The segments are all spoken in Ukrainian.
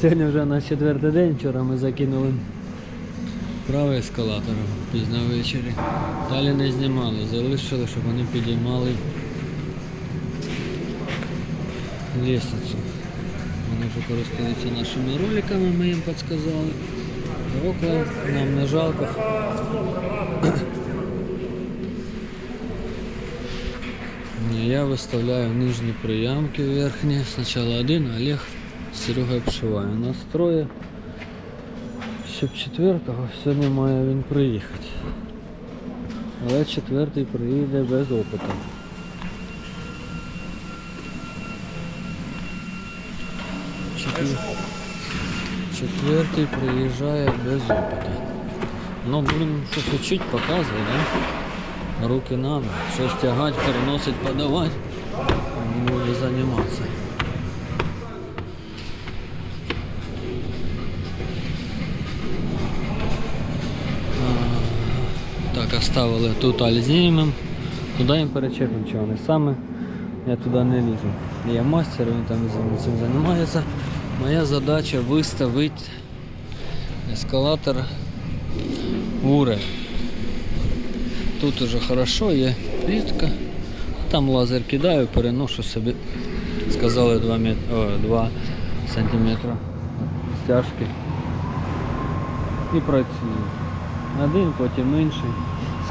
Сьогодні вже на четвертий день, вчора ми закинули правий ескалатор пізно ввечері. Далі не знімали, залишили, щоб вони підіймали лестницю. Вони вже користуються нашими роликами, ми їм підказали. Рокла нам не жалко. Я виставляю нижні приямки верхні. Спочатку один, Олег з Серегою обшиває. Настроє. Щоб четвертого сьогодні має він приїхати. Але четвертий приїде без опиту. Четвер- Четвертий приїжджає без опиту. Ну, будемо щось вчити, показувати, да? Руки надо, щось тягати, переносить, подавати. Буде займатися. Так, оставили тут аль. Туди їм перечепимо, чи вони саме. Я туди не лізу. Я мастер, він там цим займається. Моя задача виставити ескалатор в уровень. Тут уже хорошо, є плітка. Там лазер кидаю, переношу собі. Сказали 2, мет... О, 2 сантиметри стяжки. І працюю. Один, потім інший.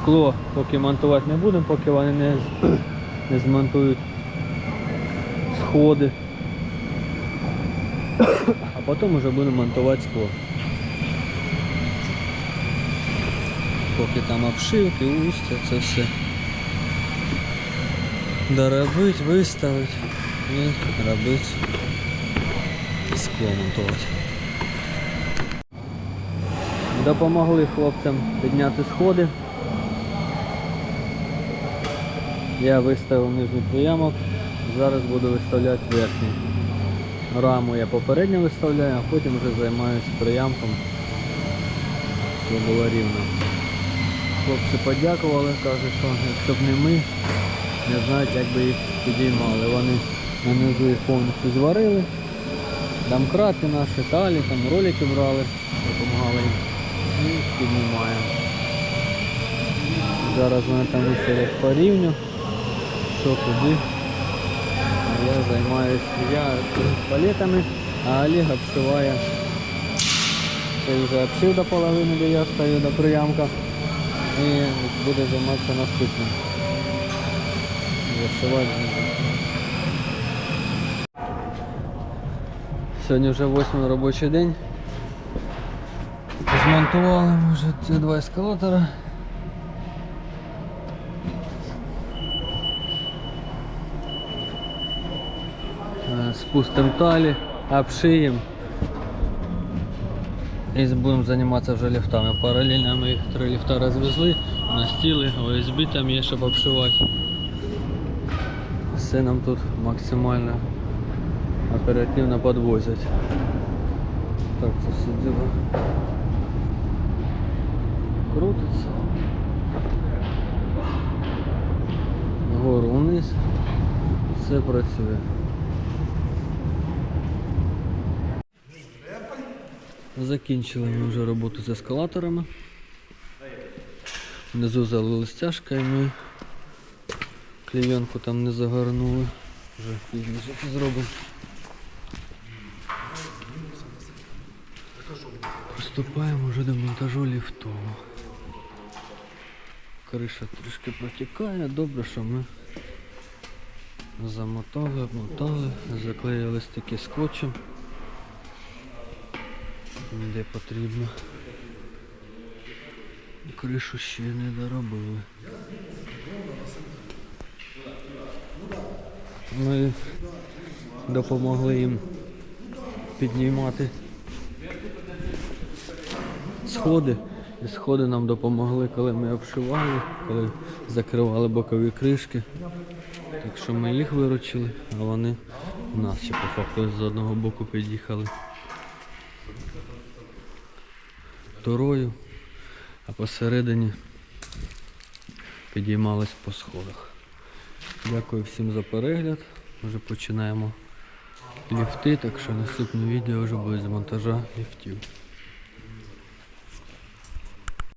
Скло поки монтувати не будемо, поки вони не, не змонтують сходи. А потім вже будемо монтувати скло. Поки там обшивки, устя, це все. Доробити, виставити і робити скло монтувати. Допомогли хлопцям підняти сходи. Я виставив нижній приямок, зараз буду виставляти верхній. Раму я попередньо виставляю, а потім вже займаюся приямком, щоб було рівно. Хлопці подякували, кажуть, що якщо б не ми, не знають, як би їх підіймали. Вони нанизу їх повністю зварили. Домкрати наші, талі, там ролики брали, допомагали їм. І піднімаємо. Зараз вони там виставлять по рівню, що куди. Я займаюся я палетами, а Олег обшиває. Це вже обшив до половини, де я стою до приямка. І буде займатися наступним. Зашивати. Сьогодні вже восьмий робочий день. Змонтували ми вже ці два ескалатора. Спустимо талі, обшиємо. І будемо займатися вже ліфтами. Паралельно ми їх три ліфта розвезли, настіли, ОСБ там є, щоб обшивати. Все нам тут максимально оперативно підвозять. Так, це все діло крутиться. Вгору вниз. Все працює. Закінчили ми вже роботу з ескалаторами. Внизу залили стяжка і ми клейонку там не загорнули. Вже пізніше це зробимо. Приступаємо вже до монтажу ліфту. Криша трішки протікає, добре, що ми замотали, обмотали, заклеїли стики скотчем, де потрібно. Кришу ще не доробили. Ми допомогли їм піднімати сходи. І сходи нам допомогли, коли ми обшивали, коли закривали бокові кришки. Так що ми їх виручили, а вони нас ще по факту з одного боку під'їхали торою, а посередині підіймались по сходах. Дякую всім за перегляд. Вже починаємо ліфти, так що наступне відео вже буде з монтажа ліфтів.